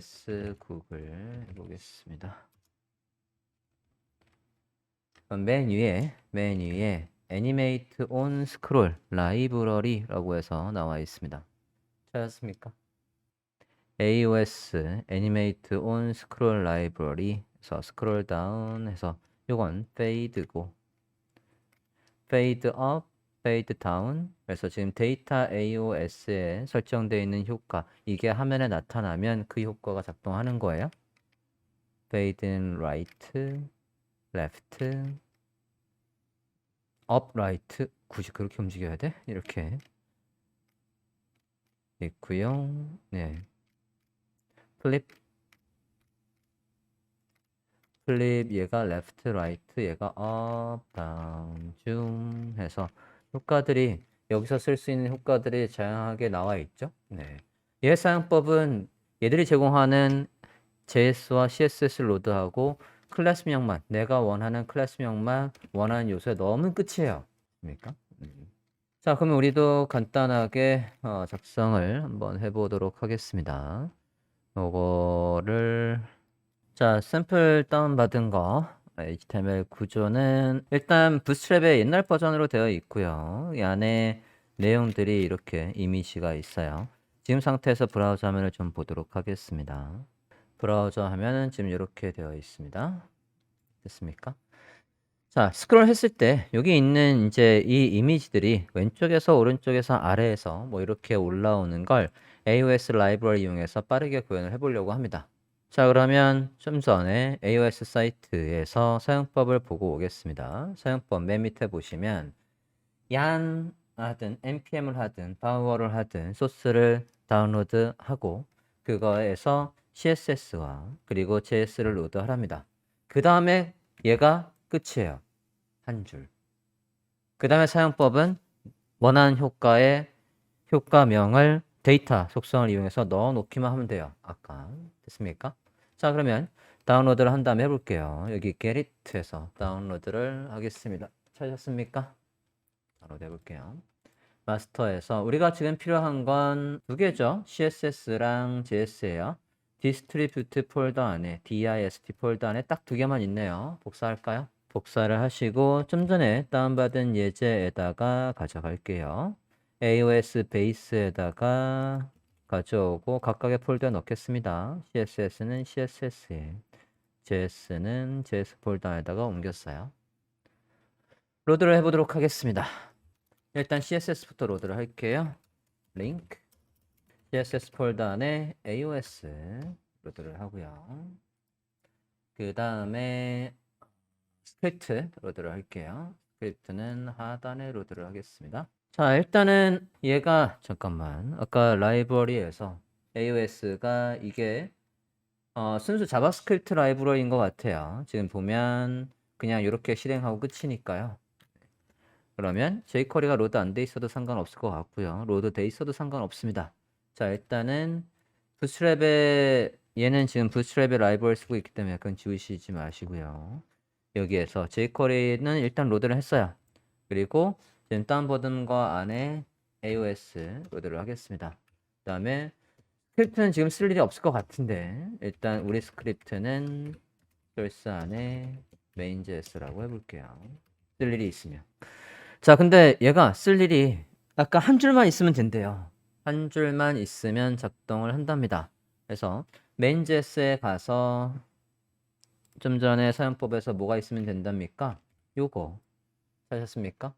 AOS 구글 해보겠습니다. 맨 위에 맨 위에 애니메이트 온 스크롤 라이브러리라고 해서 나와 있습니다. 찾았습니까? AOS 애니메이트 온 스크롤 라이브러리에서 스크롤 다운 해서 요건 페이드고 페이드 업, 페이드 다운 그래서 지금 데이터 AOS에 설정되어 있는 효과 이게 화면에 나타나면 그 효과가 작동하는 거예요. 페이드 인 라이트, 레프트, 업 라이트 굳이 그렇게 움직여야 돼? 이렇게 있고요. 네. 플립 플립 얘가 레프트 라이트 얘가 업 다운 줌 해서 효과들이 여기서 쓸 수 있는 효과들이 다양하게 나와 있죠. 네. 얘 사용법은 얘들이 제공하는 JS와 CSS를 로드하고 클래스명만 내가 원하는 클래스명만 원하는 요소에 넣으면 끝이에요. 음. 자, 그러면 우리도 간단하게 어, 작성을 한번 해보도록 하겠습니다. 요거를 자, 샘플 다운 받은 거 HTML 구조는 일단 부스트랩의 옛날 버전으로 되어 있고요. 이 안에 내용들이 이렇게 이미지가 있어요. 지금 상태에서 브라우저 화면을 좀 보도록 하겠습니다. 브라우저 화면은 지금 이렇게 되어 있습니다. 됐습니까? 자, 스크롤 했을 때 여기 있는 이제 이 이미지들이 왼쪽에서 오른쪽에서 아래에서 뭐 이렇게 올라오는 걸 AOS 라이브러리 이용해서 빠르게 구현을 해보려고 합니다. 자, 그러면 좀 전에 AOS 사이트에서 사용법을 보고 오겠습니다. 사용법 맨 밑에 보시면 얀 하든 npm을 하든 파워를 하든 소스를 다운로드하고 그거에서 CSS와 그리고 JS를 로드하랍니다. 그 다음에 얘가 끝이에요. 한 줄. 그 다음에 사용법은 원하는 효과의 효과명을 데이터 속성을 이용해서 넣어 놓기만 하면 돼요. 아까 됐습니까? 자 그러면 다운로드를 한 다음에 해볼게요. 여기 getit에서 다운로드를 하겠습니다. 찾으셨습니까? 다운로드 해볼게요. 마스터에서 우리가 지금 필요한 건 두 개죠. CSS랑 JS예요. 디스트리뷰트 폴더 안에 dist 폴더 안에 딱 두 개만 있네요. 복사할까요? 복사를 하시고 좀 전에 다운받은 예제에다가 가져갈게요. AOS 베이스에다가 가져오고 각각의 폴더에 넣겠습니다. CSS는 CSS에, JS는 JS 폴더에다가 옮겼어요. 로드를 해보도록 하겠습니다. 일단 CSS부터 로드를 할게요. 링크 CSS 폴더 안에 AOS 로드를 하고요. 그 다음에 스크립트 로드를 할게요. 스크립트는 하단에 로드를 하겠습니다. 자, 일단은 얘가 잠깐만 아까 라이브러리에서 AOS가 이게 어, 순수 자바스크립트 라이브러리인 것 같아요. 지금 보면 그냥 이렇게 실행하고 끝이니까요. 그러면 jQuery가 로드 안 돼 있어도 상관없을 것 같고요. 로드 돼 있어도 상관없습니다. 자, 일단은 부스트랩에 얘는 지금 부스트랩의 라이브러리 쓰고 있기 때문에 약간 지우시지 마시고요. 여기에서 jQuery는 일단 로드를 했어요. 그리고 지금 거 안에 AOS 로드를 하겠습니다. 그 다음에 스크립트는 지금 쓸 일이 없을 것 같은데 일단 우리 스크립트는 source 안에 main.js라고 해볼게요. 쓸 일이 있으면. 자, 근데 얘가 쓸 일이 아까 한 줄만 있으면 된대요. 한 줄만 있으면 작동을 한답니다. 그래서 main.js에 가서 좀 전에 사용법에서 뭐가 있으면 된답니까? 요거 찾으셨습니까?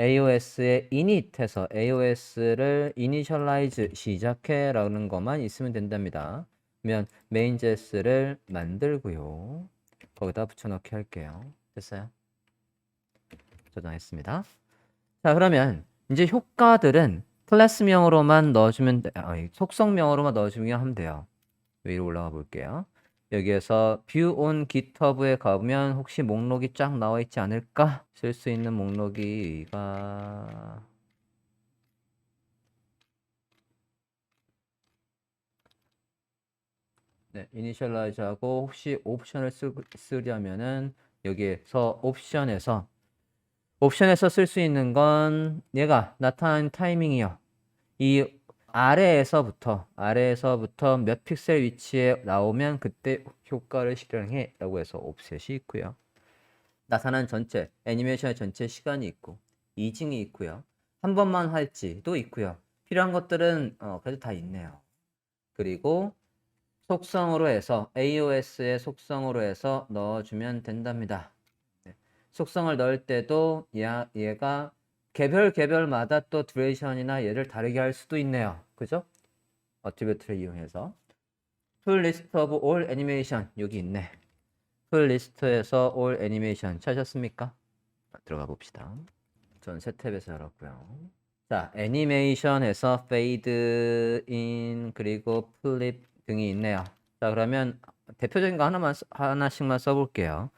AOS의 init에서 AOS를 initialize 시작해 라는 것만 있으면 된답니다. 그러면 main.js를 만들고요. 거기다 붙여넣기 할게요. 됐어요? 저장했습니다. 자, 그러면 이제 효과들은 클래스명으로만 넣어주면, 돼- 아, 속성명으로만 넣어주면 하면 돼요. 위로 올라가 볼게요. 여기에서 view on github에 가보면 혹시 목록이 쫙 나와 있지 않을까? 쓸 수 있는 목록이가 네, 이니셜라이즈 하고 혹시 옵션을 쓰, 쓰려면은 여기에서 옵션에서 옵션에서 쓸 수 있는 건 얘가 나타나는 타이밍이요. 이 아래에서부터 아래에서부터 몇 픽셀 위치에 나오면 그때 효과를 실행해 라고 해서 옵셋이 있고요. 나타난 전체 애니메이션의 전체 시간이 있고 이징이 있고요. 한 번만 할지도 있고요. 필요한 것들은 어, 그래도 다 있네요. 그리고 속성으로 해서 AOS의 속성으로 해서 넣어주면 된답니다. 네. 속성을 넣을 때도 얘, 얘가 개별 개별마다 또 듀레이션이나 얘를 다르게 할 수도 있네요. 그죠? 어트리뷰트를 이용해서 풀 리스트 오브 올 애니메이션 여기 있네. 풀 리스트에서 올 애니메이션 찾으셨습니까? 들어가 봅시다. 전새 탭에서 열었고요. 자, 애니메이션에서 페이드 인 그리고 플립 등이 있네요. 자, 그러면 대표적인 거 하나만 써- 하나씩만 써 볼게요.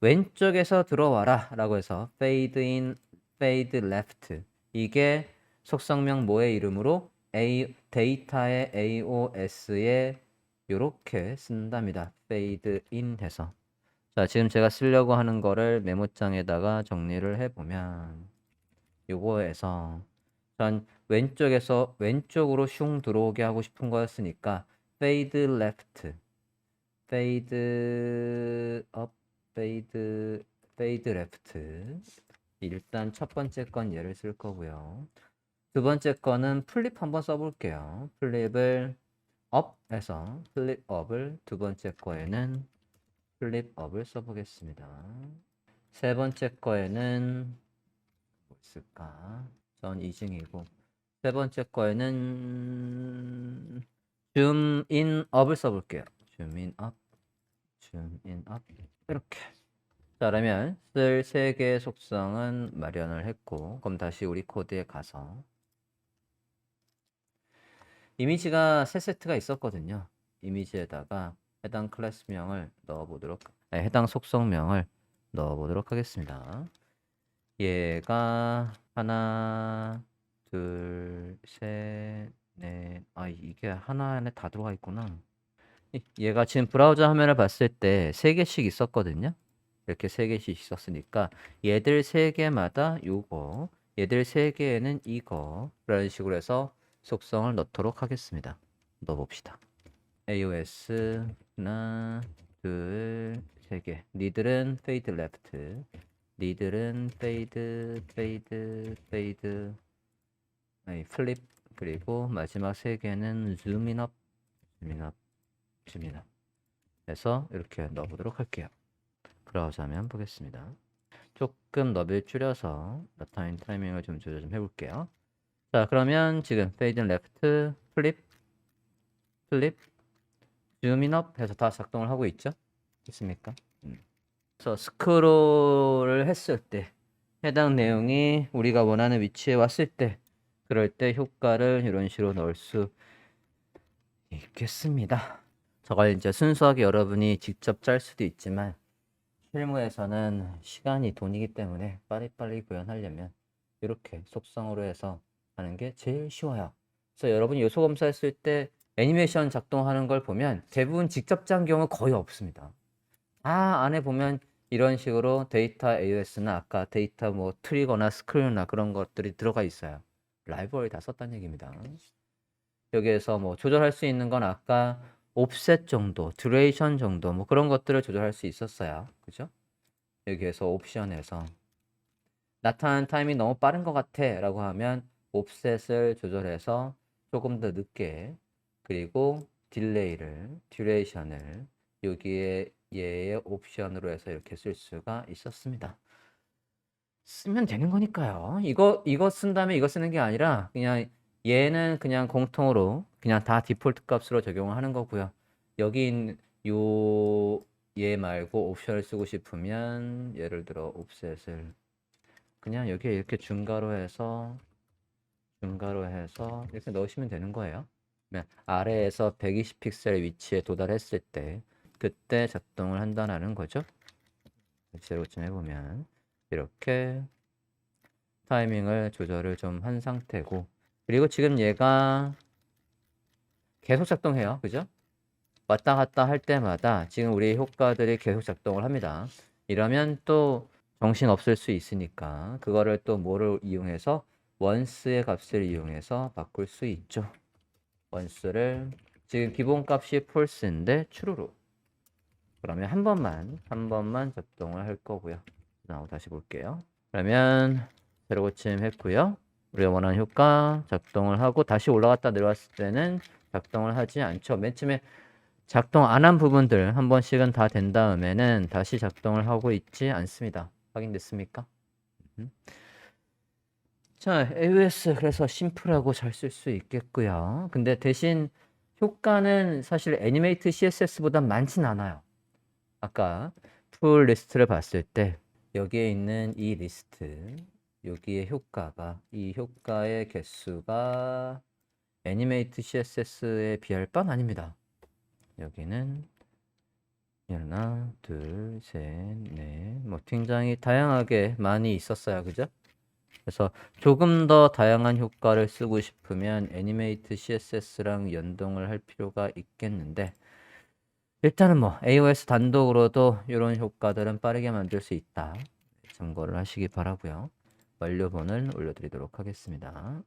왼쪽에서 들어와라 라고 해서 fade in, fade left. 이게 속성명 뭐의 이름으로? A, 데이터의 AOS에 요렇게 쓴답니다. fade in 해서. 자 지금 제가 쓰려고 하는 거를 메모장에다가 정리를 해보면 요거에서 전 왼쪽에서 왼쪽으로 슝 들어오게 하고 싶은 거였으니까 fade left. fade up fade fade left 일단 첫 번째 건 얘를 쓸 거고요. 두 번째 거는 플립 한번 써볼게요. 플립을 up해서 플립 up을 두 번째 거에는 플립 up을 써보겠습니다. 세 번째 거에는 뭐 있을까? 전 이징이고 세 번째 거에는 줌인 up을 써볼게요. 줌인 up, 줌인 up 이렇게. 자, 그러면 쓸 세 개의 속성은 마련을 했고, 그럼 다시 우리 코드에 가서 이미지가 세 세트가 있었거든요. 이미지에다가 해당 클래스명을 넣어보도록, 아니, 해당 속성명을 넣어보도록 하겠습니다. 얘가 하나, 둘, 셋, 넷, 아 이게 하나 안에 다 들어가 있구나. 이- 얘가 지금 브라우저 화면을 봤을 때 세 개씩 있었거든요. 이렇게 세 개씩 있었으니까 얘들 세 개마다 요거, 얘들 세 개에는 이거 라는 식으로 해서 속성을 넣도록 하겠습니다. 넣어봅시다. AOS 하나, 둘, 세 개. 니들은 fade left, 니들은 fade, fade, fade, 아니 플립 그리고 마지막 세 개는 zoom in up, zoom in up, zoom in up. 해서 이렇게 넣어보도록 할게요. 브라우저 화면 보겠습니다. 조금 너비를 줄여서 나타낸 타이밍을 좀 조절 좀 해볼게요. 자, 그러면 지금 flip, flip, zoom in up 해서 다 작동을 하고 있죠? 있습니까? 음. 그래서 스크롤을 했을 때 해당 내용이 우리가 원하는 위치에 왔을 때 그럴 때 효과를 이런 식으로 넣을 수 있겠습니다. 저걸 이제 순수하게 여러분이 직접 짤 수도 있지만 실무에서는 시간이 돈이기 때문에 빨리빨리 구현하려면 이렇게 속성으로 해서 하는 게 제일 쉬워요. 그래서 여러분이 요소 검사했을 때 애니메이션 작동하는 걸 보면 대부분 직접 짠 경우 거의 없습니다. 다 안에 보면 이런 식으로 데이터 AOS나 아까 데이터 뭐 트리거나 스크류나 그런 것들이 들어가 있어요. 라이브러리 다 썼다는 얘기입니다. 여기에서 뭐 조절할 수 있는 건 아까 옵셋 정도, 듀레이션 정도 뭐 그런 것들을 조절할 수 있었어요. 그죠? 여기에서 옵션에서 나타나는 타임이 너무 빠른 것 같아 라고 하면 옵셋을 조절해서 조금 더 늦게 그리고 딜레이를, 듀레이션을 여기에 얘의 옵션으로 해서 이렇게 쓸 수가 있었습니다. 쓰면 되는 거니까요. 이거 이거 쓴 다음에 이거 쓰는 게 아니라 그냥 얘는 그냥 공통으로 그냥 다 디폴트 값으로 적용을 하는 거고요. 여기 있는 요얘 말고 옵션을 쓰고 싶으면 예를 들어 옵셋을 그냥 여기에 이렇게 중괄호 해서 중괄호 해서 이렇게 넣으시면 되는 거예요. 그러면 아래에서 120 픽셀 위치에 도달했을 때 그때 작동을 한다는 거죠. 제로 좀 해보면 이렇게 타이밍을 조절을 좀 한 상태고 그리고 지금 얘가 계속 작동해요. 그죠? 왔다 갔다 할 때마다 지금 우리 효과들이 계속 작동을 합니다. 이러면 또 정신 없을 수 있으니까 그거를 또 뭐를 이용해서 원스의 값을 이용해서 바꿀 수 있죠. 원수를 지금 기본값이 false인데 true로 그러면 한 번만 한 번만 작동을 할 거고요. 나고 다시 볼게요. 그러면 새로 고침 했고요. 우리가 원하는 효과 작동을 하고 다시 올라갔다 내려왔을 때는 작동을 하지 않죠. 맨 처음에 작동 안 한 부분들 한 번씩은 다 된 다음에는 다시 작동을 하고 있지 않습니다. 확인됐습니까? 음. 자, AOS 그래서 심플하고 잘 쓸 수 있겠고요. 근데 대신 효과는 사실 애니메이트 CSS보다 많진 않아요. 아까 풀 리스트를 봤을 때 여기에 있는 이 리스트 여기에 효과가 이 효과의 개수가 애니메이트 CSS에 비할 바는 아닙니다. 여기는 하나, 둘, 셋, 넷, 뭐 굉장히 다양하게 많이 있었어요, 그죠? 그래서 조금 더 다양한 효과를 쓰고 싶으면 애니메이트 CSS랑 연동을 할 필요가 있겠는데 일단은 뭐 AOS 단독으로도 이런 효과들은 빠르게 만들 수 있다. 참고를 하시기 바라고요. 완료본을 올려드리도록 하겠습니다.